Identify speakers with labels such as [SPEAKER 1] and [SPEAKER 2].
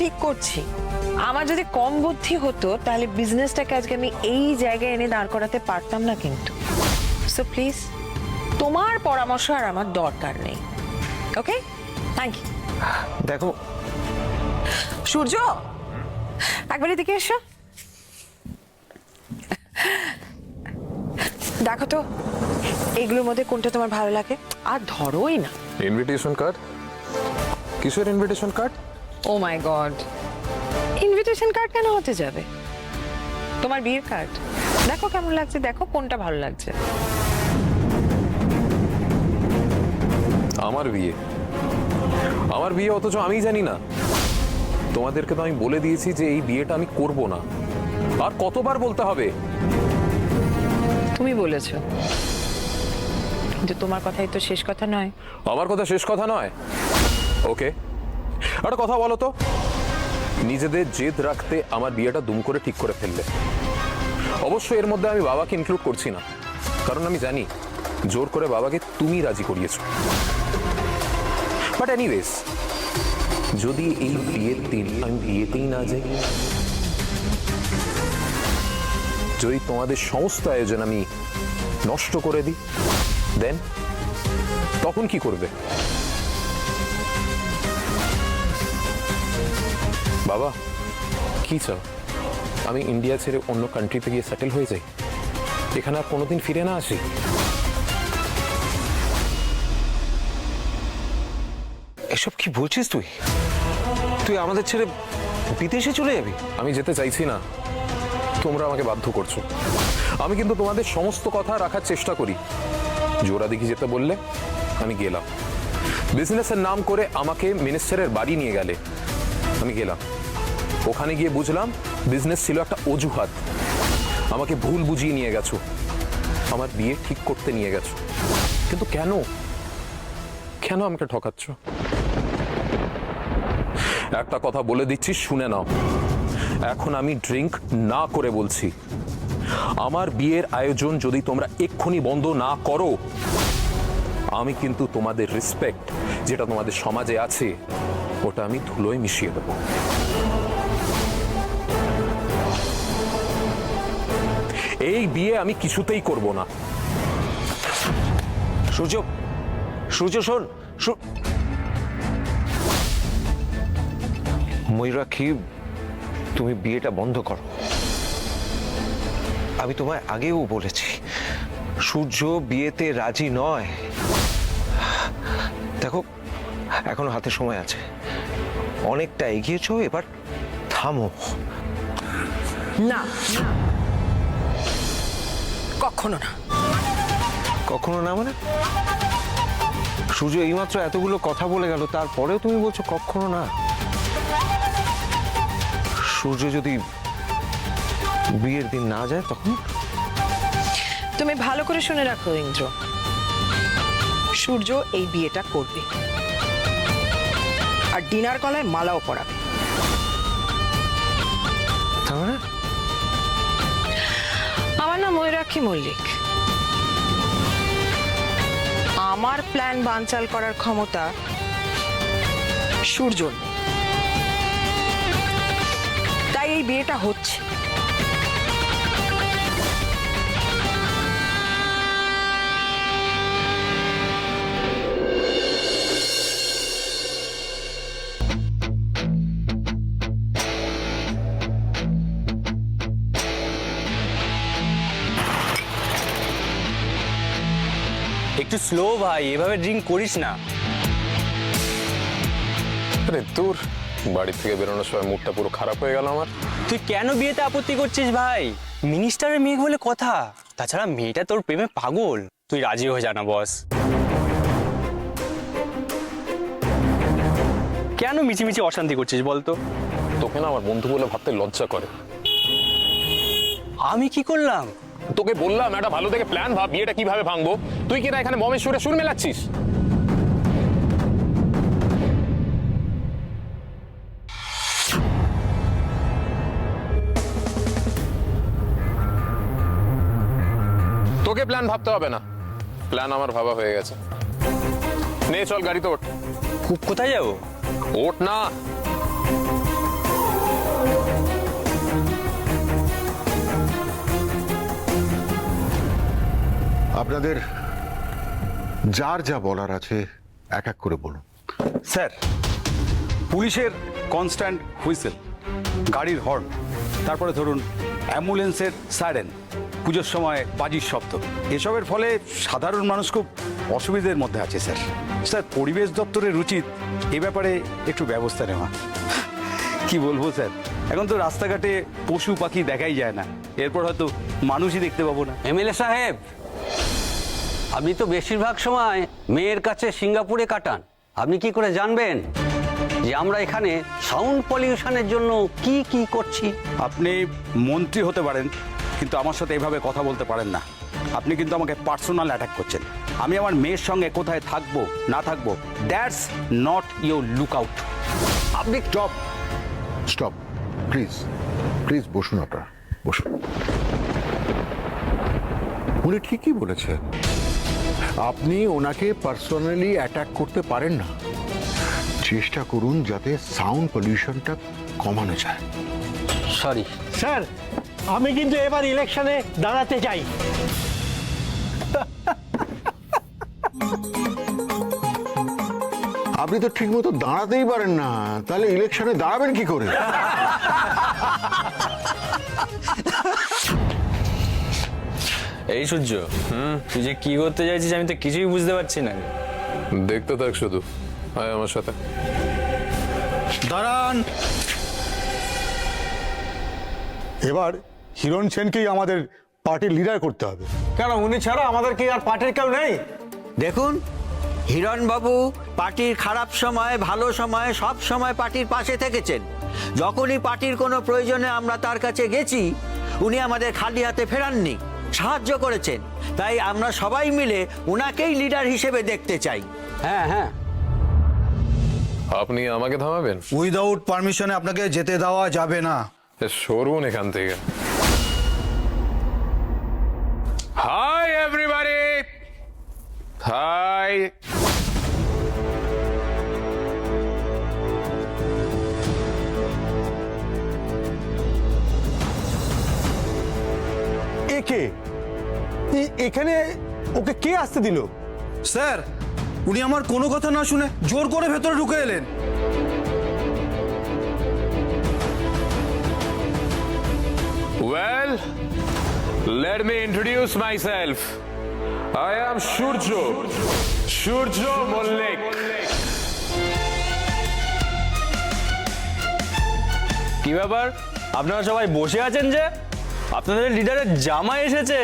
[SPEAKER 1] ঠিক করছি। আমার যদি কম বুদ্ধি হতো তাহলে বিজনেসটাকে আজকে আমি এই জায়গায় এনে দাঁড় করাতে পারতাম না কিন্তু। সো প্লিজ তোমার পরামর্শ আর আমার দরকার নেই। ওকে থ্যাংক ইউ
[SPEAKER 2] দেখো।
[SPEAKER 1] সূর্য! একবার এদিকে এসো। দেখো তো এগুলোর মধ্যে কোনটা তোমার ভালো লাগে? আর ধরোই না।
[SPEAKER 3] ইনভিটেশন কার্ড কিসের invitation card
[SPEAKER 1] oh my God invitation card কেন হতে যাবে? তোমার বিয়ের কার্ড দেখো কেমন লাগছে দেখো কোনটা ভালো লাগছে।
[SPEAKER 3] আমার বিয়ে? আমার বিয়ে অথচ আমি জানি না। তোমাদেরকে তো আমি বলে দিয়েছি যে এই বিয়েটা আমি করব না। আর কতবার বলতে হবে?
[SPEAKER 1] তুমি বলেছ। কিন্তু তোমার কথাই তো শেষ কথা নয়।
[SPEAKER 3] আমার কথা শেষ কথা নয়? ওকে একটা কথা বলো তো। নিজেদের জেদ রাখতে আমার বিয়েটা দুম করে ঠিক করে ফেললে। অবশ্য এর মধ্যে আমি বাবাকে ইনক্লুড করছি না। কারণ আমি জানি, জোর করে বাবাকে তুমি রাজি করিয়েছো। বাট এনিওয়েজ যদি এই বিয়ের দিন আমি বিয়েতেই না যাই, যদি তোমাদের সমস্ত আয়োজন আমি নষ্ট করে দিই দেন তখন কি করবে? বাবা কি চাও আমি ইন্ডিয়া ছেড়ে অন্য কান্ট্রিতে গিয়ে সেটেল হয়ে যাই? এখানে আর কোনোদিন ফিরে না আসি?
[SPEAKER 2] এসব কি বলছিস তুই? তুই আমাদের ছেড়ে বিদেশে চলে যাবি?
[SPEAKER 3] আমি যেতে চাইছি না। তোমরা আমাকে বাধ্য করছ। আমি কিন্তু তোমাদের সমস্ত কথা রাখার চেষ্টা করি। জোড়া দিঘি যেতে বললে আমি গেলাম। বিজনেসের নাম করে আমাকে মিনিস্টারের বাড়ি নিয়ে গেলে। আমি গেলাম। ওখানে গিয়ে বুঝলাম বিজনেস ছিল একটা অজুহাত। আমাকে ভুল বুঝিয়ে নিয়ে গেছো। আমার বিয়ে ঠিক করতে নিয়ে গেছো। কিন্তু কেন? কেন আমাকে ঠকাচ্ছ? একটা কথা বলে দিচ্ছি, শুনে নাও। এখন আমি ড্রিঙ্ক না করে বলছি। আমার বিয়ের আয়োজন যদি তোমরা এক্ষুনি বন্ধ না করো, আমি কিন্তু তোমাদের রেসপেক্ট যেটা তোমাদের সমাজে আছে, ওটা আমি ধুলোয় মিশিয়ে দেবো। এই বিয়ে আমি কিছুতেই করব না।
[SPEAKER 2] সূর্য সূর্য শোন ময়ূরাক্ষী তুমি বিয়েটা বন্ধ করো। আমি তোমায় আগেও বলেছি সূর্য বিয়েতে রাজি নয়। দেখো এখনও হাতে সময় আছে। অনেকটা এগিয়েছো এবার থামো।
[SPEAKER 1] না। কখনো না।
[SPEAKER 2] কখনো না মানে? সূর্য এইমাত্র এতগুলো কথা বলে গেল তারপরেও তুমি বলছো কখনো না। সূর্য যদি বিয়ের দিন না যায় তখন?
[SPEAKER 1] তুমি ভালো করে শুনে রাখো ইন্দ্র। সূর্য এই বিয়েটা করবে। আর ডিনার কলায় মালাও পরাবে।
[SPEAKER 2] তার
[SPEAKER 1] নাম মল্লিক। আমার প্ল্যান বানচাল করার ক্ষমতা সূর্য তাই এই বিয়েটা হচ্ছে।
[SPEAKER 4] একটু স্লো ভাই এভাবে ড্রিঙ্ক করিস না।
[SPEAKER 3] আরে তোর বাড়ি থেকে বেরোনোর সময় মুডটা পুরো খারাপ হয়ে গেল আমার।
[SPEAKER 4] তুই কেন বিয়েতে আপত্তি করছিস ভাই? মিনিস্টারের মেয়ে বলে কথা। তাছাড়া মেয়েটা তোর প্রেমে পাগল। তুই রাজি হয়ে জানা বস কেন মিছিমিছি অশান্তি করছিস বলতো?
[SPEAKER 3] তোকে না আমার বন্ধু বলে ভাবতে লজ্জা করে।
[SPEAKER 4] আমি কি করলাম?
[SPEAKER 3] তোকে বললাম একটা ভালো থেকে প্ল্যান ভাব বিয়েটা কীভাবে ভাঙবো? তুই কিনা এখানে মমের সুরে সুর মেলাচ্ছিস? তোকে প্ল্যান ভাবতে হবে না। প্ল্যান আমার ভাবা হয়ে গেছে। নে চল গাড়িতে ওঠ।
[SPEAKER 4] কোথায় যাব?
[SPEAKER 3] ওঠ না।
[SPEAKER 5] আপনাদের যার যা বলার আছে এক এক করে বলুন।
[SPEAKER 6] স্যার পুলিশের কনস্ট্যান্ট হুইসেল গাড়ির হর্ন তারপরে ধরুন অ্যাম্বুলেন্সের সাইরেন পুজোর সময় বাজির শব্দ। এসবের ফলে সাধারণ মানুষ খুব অসুবিধার মধ্যে আছে স্যার। স্যার পরিবেশ দপ্তরের উচিত এ ব্যাপারে একটু ব্যবস্থা নেওয়া। কি বলব স্যার? এখন তো রাস্তাঘাটে পশু পাখি দেখাই যায় না। এরপর হয়তো মানুষই দেখতে পাবো না।
[SPEAKER 7] এমএলএ সাহেব আপনি তো বেশিরভাগ সময় মেয়ের কাছে সিঙ্গাপুরে কাটান। আপনি কি করে জানবেন যে আমরা এখানে সাউন্ড পলিউশনের জন্য কি কি করছি?
[SPEAKER 6] আপনি মন্ত্রী হতে পারেন কিন্তু আমার সাথে এভাবে কথা বলতে পারেন না। আপনি কিন্তু আমাকে পার্সোনাল অ্যাটাক করছেন। আমি আমার মেয়ের সঙ্গে কোথায় থাকব না থাকব that's not your look out
[SPEAKER 5] আপনি স্টপ। স্টপ। প্লিজ প্লিজ বসুন আপনারা বসুন। উনি ঠিকই বলেছেন। আপনি ওনাকে পার্সোনালি অ্যাটাক করতে পারেন না। চেষ্টা করুন যাতে সাউন্ড পলিউশনটা কমানো যায়।
[SPEAKER 7] সরি
[SPEAKER 8] স্যার আমি কিন্তু এবার ইলেকশনে দাঁড়াতে চাই।
[SPEAKER 5] আপনি তো ঠিক মতো দাঁড়াতেই পারেন না তাহলে ইলেকশনে দাঁড়াবেন কি করে?
[SPEAKER 4] এই সূর্য হুম তুই যে কি করতে চাইছিস আমি তো কিছুই বুঝতে পারছি না।
[SPEAKER 3] দেখতে থাক শুধু। আয় আমার সাথে।
[SPEAKER 9] দাঁড়ান। এবার হিরণ সেনকেই আমাদের পার্টির লিডার করতে হবে।
[SPEAKER 8] কেন উনি ছাড়া আমাদের কি আর পার্টির কেউ নেই?
[SPEAKER 10] দেখুন হিরণবাবু পার্টির খারাপ সময় ভালো সময় সব সময় পার্টির পাশে থেকেছেন। যখনই পার্টির কোনো প্রয়োজনে আমরা তার কাছে গেছি উনি আমাদের খালি হাতে ফেরাননি। সাহায্য করেছেন। তাই আমরা সবাই মিলে উনাকেই লিডার হিসেবে দেখতে চাই।
[SPEAKER 7] হ্যাঁ হ্যাঁ।
[SPEAKER 3] আপনি আমাকে থামাবেন?
[SPEAKER 9] উইদাউট পারমিশনে আপনাকে যেতে দেওয়া যাবে না।
[SPEAKER 3] সরুন এখান থেকে। হাই এভরিবডি হাই
[SPEAKER 8] একে এ- এখানে ওকে কে আসতে দিল
[SPEAKER 9] স্যার উনি আমার কোনো কথা না শুনে জোর করে ভেতরে ঢুকে এলেন well
[SPEAKER 3] Well, let me introduce myself. I am Shurjo. Shurjo Mollik.
[SPEAKER 4] কি ব্যাপার আপনারা সবাই বসে আছেন যে আপনাদের লিডারের জামা এসেছে